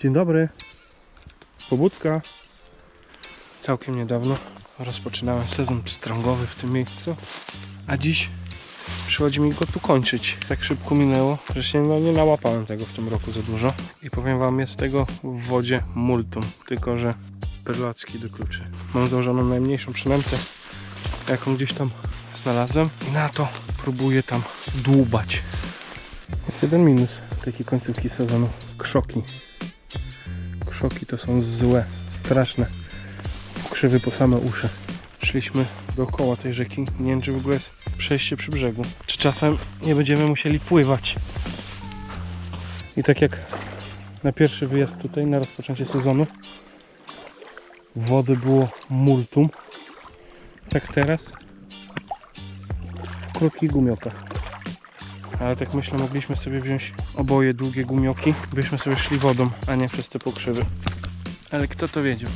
Dzień dobry. Pobudka. Całkiem niedawno rozpoczynałem sezon pstrągowy w tym miejscu, a dziś przychodzi mi go tu kończyć. Tak szybko minęło, że się no, nie nałapałem tego w tym roku za dużo. I powiem wam, jest tego w wodzie multum, tylko że perlacki do kluczy. Mam założoną najmniejszą przynętę, jaką gdzieś tam znalazłem i na to próbuję tam dłubać. Jest jeden minus takiej końcówki sezonu. Krzoki. Krzoki to są złe, straszne. Krzywy po same uszy. Szliśmy dookoła tej rzeki. Nie wiem, czy w ogóle jest przejście przy brzegu. Czy czasem nie będziemy musieli pływać. I tak jak na pierwszy wyjazd tutaj, na rozpoczęcie sezonu, wody było multum. Tak teraz w krótkich gumiokach. Ale tak myślę, mogliśmy sobie wziąć oboje długie gumioki, byśmy sobie szli wodą, a nie przez te pokrzywy. Ale kto to wiedział?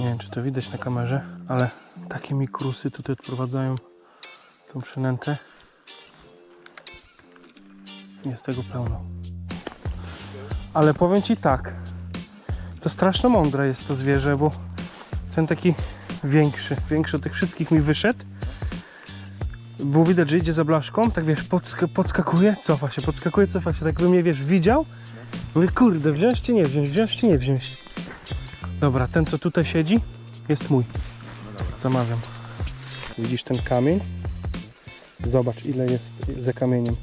Nie wiem, czy to widać na kamerze, ale takie mikrusy tutaj odprowadzają tą przynętę. Jest tego pełno. Ale powiem Ci tak, to strasznie mądre jest to zwierzę, bo ten taki większy, większy od tych wszystkich mi wyszedł. Było widać, że idzie za blaszką, tak wiesz, podsk podskakuje, cofa się, podskakuje, cofa się, tak by mnie, wiesz, widział. Mówię, kurde, wziąć czy nie wziąć, wziąć czy nie wziąć. Dobra, ten co tutaj siedzi jest mój. Zamawiam. Widzisz ten kamień? Zobacz ile jest za kamieniem.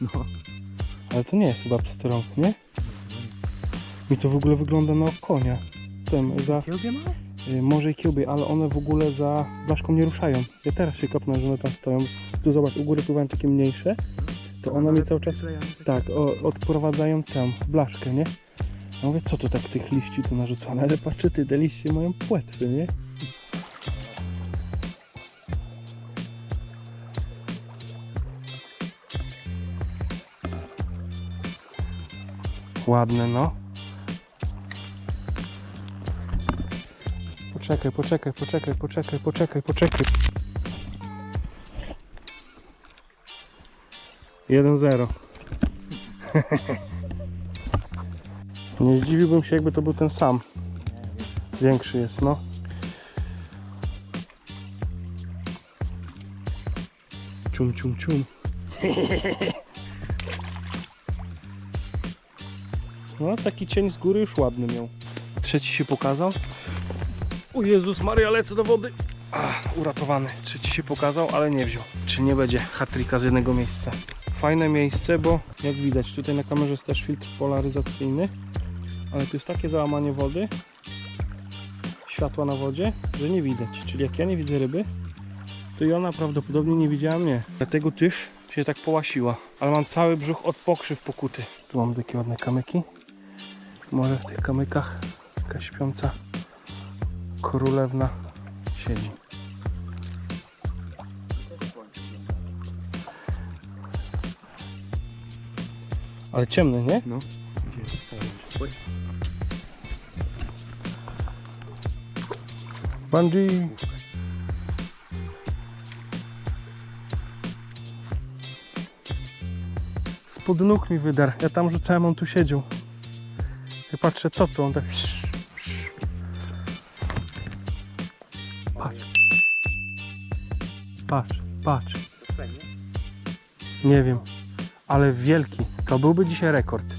No. Ale to nie jest chyba pstrąg, nie? Mi to w ogóle wygląda na konia. Ten, za, Kiełbie ma? y, może i kiełby, ale one w ogóle za blaszką nie ruszają. Ja teraz się kopnę, że one tam stoją. Tu zobacz, u góry pływają takie mniejsze. To one mi cały czas tak, o, odprowadzają tam blaszkę, nie? Ja mówię, co to tak tych liści tu narzucane? Ale patrzę, ty, te liście mają płetwy, nie? Ładne, no. Poczekaj, poczekaj, poczekaj, poczekaj, poczekaj, poczekaj. 1-0. Nie zdziwiłbym się, jakby to był ten sam. Większy jest, no. Cium, cium, cium. No, taki cień z góry już ładny miał. Trzeci się pokazał. O Jezus Maria, lecę do wody. Ach, uratowany. Trzeci się pokazał, ale nie wziął. Czy nie będzie hatryka z jednego miejsca? Fajne miejsce, bo jak widać, tutaj na kamerze jest też filtr polaryzacyjny, ale tu jest takie załamanie wody, światła na wodzie, że nie widać. Czyli jak ja nie widzę ryby, to i ona prawdopodobnie nie widziała mnie. Dlatego też się tak połasiła. Ale mam cały brzuch od pokrzyw pokuty. Tu mam takie ładne kamyki. Może w tych kamykach jakaś śpiąca królewna siedzi. Ale ciemny, nie? No. Bungee. Spod nóg mi wydarł. Ja tam rzucałem, on tu siedział. Ja patrzę, co to? On tak... Patrz. Patrz, patrz. Nie wiem, ale wielki. To byłby dzisiaj rekord.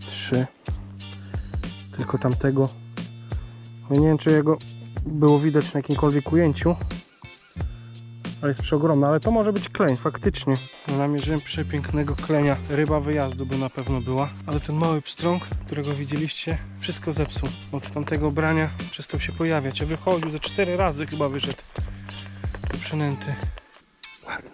Trzy. Tylko tamtego. Ja nie wiem, czy jego było widać na jakimkolwiek ujęciu ale jest przeogromna, ale to może być kleń, faktycznie. Namierzyłem przepięknego klenia. Ryba wyjazdu by na pewno była, ale ten mały pstrąg, którego widzieliście, wszystko zepsuł. Od tamtego brania przestał się pojawiać, a wychodził ze cztery razy chyba wyszedł przynęty. Ładny.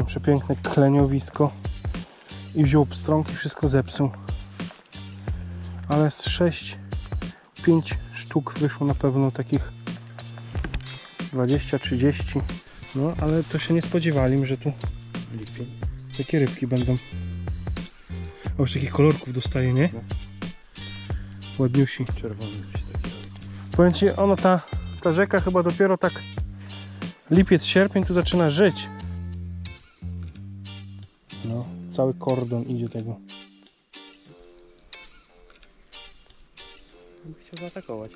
I przepiękne kleniowisko i wziął pstrąg i wszystko zepsuł. Ale z 6, 5 sztuk wyszło na pewno takich 20-30. No, ale to się nie spodziewali, że tu takie rybki będą. O, już takich kolorków dostaje, nie? Ładniusi. Czerwony. Powiem Ci, ono ta, ta rzeka chyba dopiero tak lipiec, sierpień tu zaczyna żyć. No, cały kordon idzie tego. Chciał zaatakować.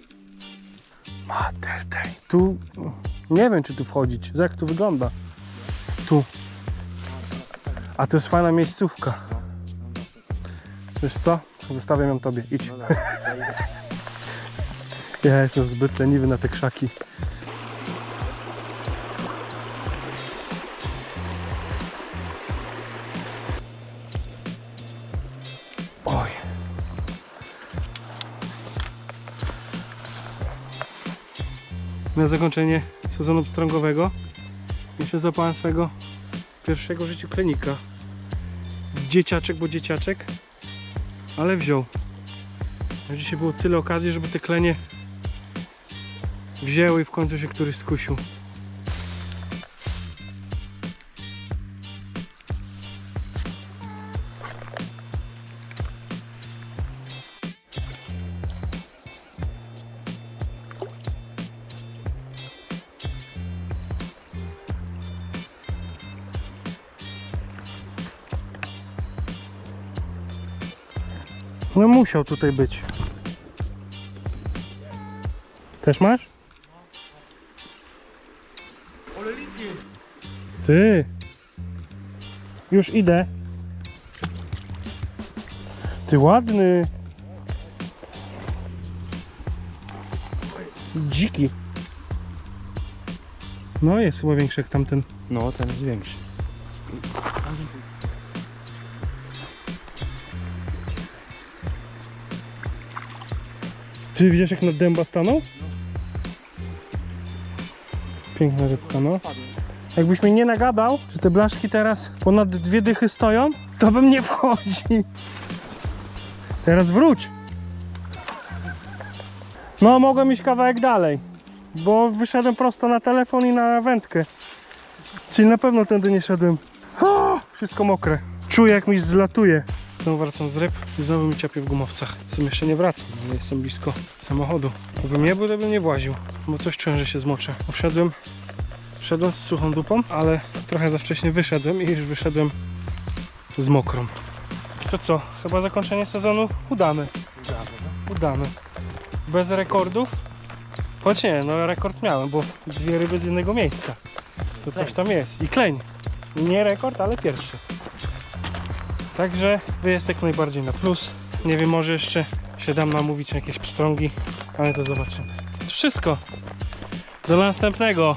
Mater dej. Tu nie wiem czy tu wchodzić. Jak tu wygląda? Tu. A to jest fajna miejscówka. Wiesz co? Zostawiam ją tobie. Idź. No. Ja jestem zbyt leniwy na te krzaki. Na zakończenie sezonu pstrągowego jeszcze zapałem swego pierwszego w życiu klenika. Dzieciaczek, bo dzieciaczek, ale wziął. Dzisiaj było tyle okazji, żeby te klenie wzięły i w końcu się któryś skusił. No musiał tutaj być. Też masz? Ty. Już idę. Ty ładny. Dziki. No jest chyba większy jak tamten. No, ten jest większy. Ty widzisz jak na dęba stanął? Piękna rybka, no. Jakbyś mi nie nagadał, że te blaszki teraz ponad dwie dychy stoją, to bym nie wchodzi. Teraz wróć. No, mogłem iść kawałek dalej, bo wyszedłem prosto na telefon i na wędkę. Czyli na pewno tędy nie szedłem. O, wszystko mokre. Czuję jak mi zlatuje. Znowu wracam z ryb i znowu mi ciapie w gumowcach. W sumie jeszcze nie wracam, ale jestem blisko samochodu. Gdybym nie był, to bym nie właził, bo coś czułem, że się zmoczę. Wszedłem, wszedłem z suchą dupą, ale trochę za wcześnie wyszedłem i już wyszedłem z mokrą. To co, chyba zakończenie sezonu udamy. Udamy. Bez rekordów? Choć nie, no rekord miałem, bo dwie ryby z jednego miejsca. To coś tam jest. I kleń. Nie rekord, ale pierwszy. Także wyjezdek najbardziej na plus. Nie wiem, może jeszcze się dam namówić na jakieś pstrągi, ale to zobaczymy. To wszystko. Do następnego.